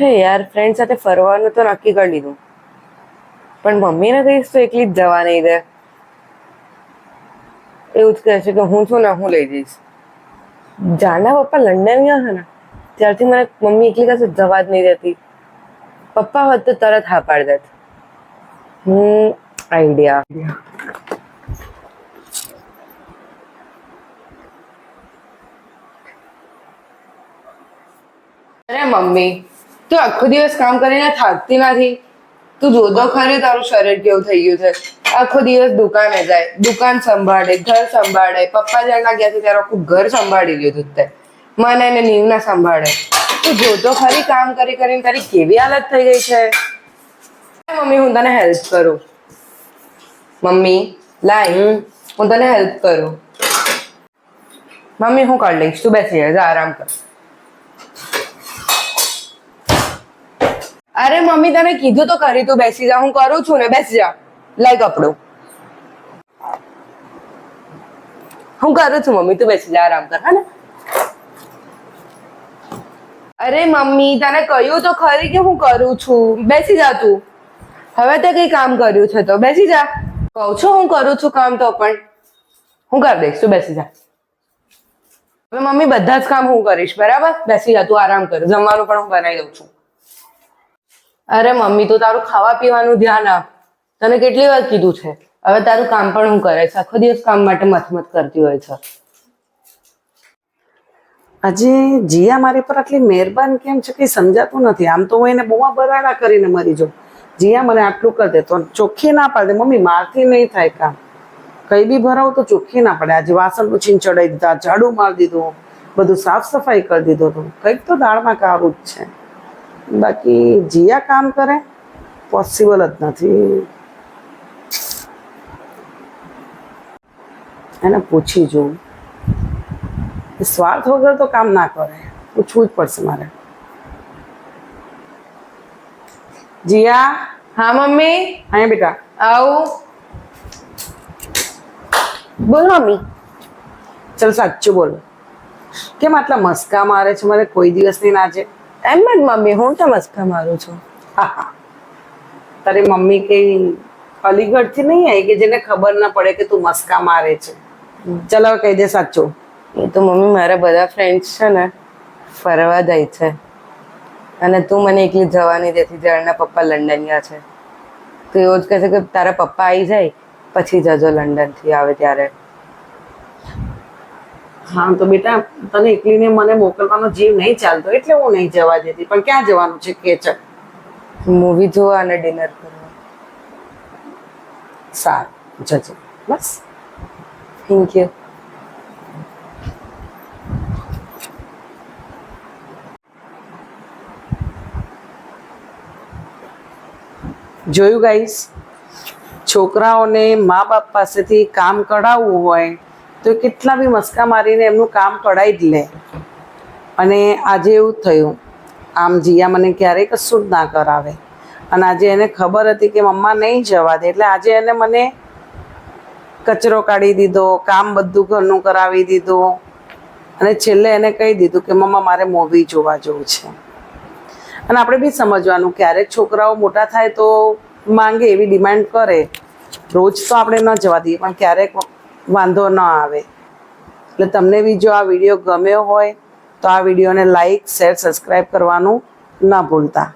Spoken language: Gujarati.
હે યાર ફ્રેન્ડ સાથે ફરવાનું તો નક્કી કરી લીધું. પણ મમ્મીને કહીશ તો એકલી જ જવા નહીં દે. એવું જ કહે છે કે હું છું ને હું લઈ જઈશ. જાના પપ્પા લંડન ગયા છે ને, ત્યારથી મને મમ્મી એકલી કશે જવા જ નહીં દેતી. પપ્પા હોત તો તરત હા પાડી દેત. હું આઈડિયા અરે મમ્મી તું આખો દિવસ કામ કરીને થાકતી નથી? તું જોતો ખરી તારું શરીર કેવું થઈ ગયું છે? આખો દિવસ દુકાને જાય દુકાન સંભાળે ઘર સંભાળે. પપ્પા જ્યાં ગયા છે ત્યારે આખું ઘર સંભાળી લીધું તે મને એને નીવના સંભાળે. તું જોતો ખરી કામ કરી કરીને તારી કેવી હાલત થઈ ગઈ છે? મમ્મી હું તને હેલ્પ કરું. મમ્મી લાય. હું તને હેલ્પ કરું. મમ્મી હું કાઢ લઈશ. તું બેસી જા આરામ કર. અરે મમ્મી, તને કીધું તો ખરી, તું બેસી જા, હું કરું છું ને, બેસી જા. લાય કપડું. હું કરું છું મમ્મી, તું બેસી જા, આરામ કર હા ને અરે મમ્મી, તને કહ્યું તો ખરી કે હું કરું છું. બેસી જા તું. હવે તે કઈ કામ કર્યું છે તો બેસી જા. કહું છું હું કરું છું કામ તો પણ. હું કરી દઈશ, તું બેસી જા. હવે મમ્મી, બધા જ કામ હું કરીશ, બરાબર? બેસી જા, તું આરામ કર. જમવાનું પણ હું બનાવી દઉં છું. અરે મમ્મી, તો તારું ખાવા પીવાનું ધ્યાન આપ. તને કેટલી વાર કીધું છે? હવે તારું કામ પણ હું કરે છે. આખો દિવસ કામ માટે મથમથ કરતી હોય છે. આજે જીયા મારી પર આટલી મહેરબાન કેમ છે? કંઈ સમજાતું નથી. આમ તો હું એને બહુ બરાડા કરીને મરી જાઉં. જીયા મને આટલું કરી દે તો ચોખ્ખી ના પાડે મમ્મી, મારથી નહીં થાય કામ. કઈ બી ભરાવું તો ચોખ્ખી ના પડે. આજે વાસણ ઉછીને ચડાવી દીધા, ઝાડુ મારી દીધું, બધું સાફ સફાઈ કરી દીધું હતું. કંઈક તો દાળમાં કારું જ છે. બાકી જીયા કામ કરે પોસિબલ જ નથી એને પૂછી જોઉં એ સ્વાર્થ વગર તો કામ ના કરે પૂછવું જ પડશે મારે જીયા હા મમ્મી અહીંયા બેટા આવું બોલ મમ્મી ચલ સાચું બોલ કેમ આટલા મસ્કા મારે છે મને કોઈ દિવસની ના છે એમ જ મમ્મી હું તો મસ્કા મારું છું. તારી મમ્મી કઈ અલીગઢથી નહીં આવી કે જેને ખબર ના પડે કે તું મસ્કા મારે છે? ચલો કહી દે સાચું. એ તો મમ્મી મારા બધા ફ્રેન્ડ્સ છે ને ફરવા જાય છે. અને તું મને એકલી જવાની દેતી જળના પપ્પા લંડન ગયા છે. તો એવું જ કહે છે કે તારા પપ્પા આવી જાય પછી જજો લંડનથી આવે ત્યારે. હા તો બેટા, તને એકલીને મને મોકલવાનો જીવ નહીં ચાલતો, એટલે હું નહીં જવા દેતી. પણ ક્યાં જવાનું છે કે છે? મૂવી જોવા અને ડિનર કરવા. સારું, જજે. બસ. થેન્ક યુ જોયું ગાઈસ છોકરાઓને મા બાપ પાસેથી કામ કઢાવવું હોય તો એ કેટલા બી મસ્કા મારીને એમનું કામ કઢાવી જ લે. અને આજે એવું થયું, આમ જીયા મને ક્યારેય કશું જ ના કરાવે. અને આજે એને ખબર હતી કે મમ્મા નહીં જવા દે, એટલે આજે એને મને કચરો કાઢી દીધો, કામ બધું ઘરનું કરાવી દીધું. અને છેલ્લે એને કહી દીધું કે મમ્મા, મારે મૂવી જોવા જવું છે. અને આપણે બી સમજવાનું, ક્યારેક છોકરાઓ મોટા થાય તો માંગે એવી ડિમાન્ડ કરે. રોજ તો આપણે ન જવા દઈએ, પણ ક્યારેક વાંધો ન આવે. એટલે તમને બી જો આ વીડિયો ગમ્યો હોય, તો આ વિડીયોને લાઈક, શેર સબસ્ક્રાઈબ કરવાનું ન ભૂલતા.